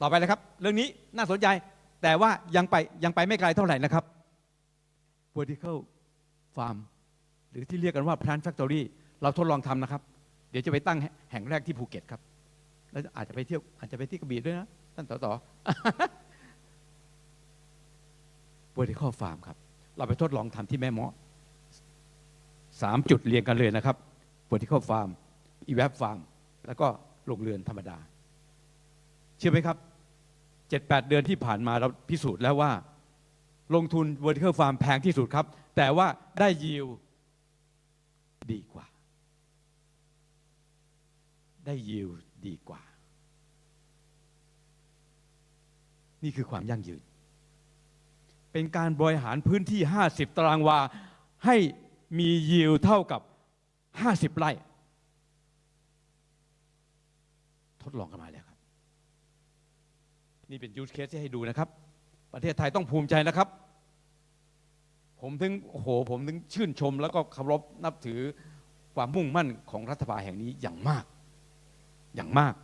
ต่อไปเลยครับ เรื่องนี้น่าสนใจแต่ว่ายังไปยังไปไม่ไกลเท่าไหร่นะครับ vertical farm หรือที่เรียกกันว่า plant factory เราทดลองทำนะครับ เดี๋ยวจะไปตั้งแห่งแรกที่ภูเก็ตครับ แล้วอาจจะไปเที่ยวอาจจะไปที่กระบี่ด้วยนะท่านต่อต่อ vertical farm ครับ เราไปทดลองทำที่แม่เมาะสามจุดเรียงกันเลยนะครับ vertical farm e w a p farm แล้วก็โรงเรือนธรรมดา เชื่อไหมครับ เจ็ดแปดเดือนที่ผ่านมาเราพิสูจน์แล้วว่า ลงทุน vertical farm แพงที่สุดครับ แต่ว่าได้ยิวดีกว่า ได้ยิวดีกว่า นี่คือความยั่งยืน เป็นการบริหารพื้นที่ 50 ตารางวา ให้มียิวเท่ากับ 50 ไร่ ทดลองกันมาแล้วครับ นี่เป็นยูสเคสที่ให้ดูนะครับ ประเทศไทยต้องภูมิใจนะครับ ผมถึงโอ้โหผมถึงชื่นชม แล้วก็เคารพนับถือความมุ่งมั่นของรัฐบาลแห่งนี้อย่างมากอย่างมาก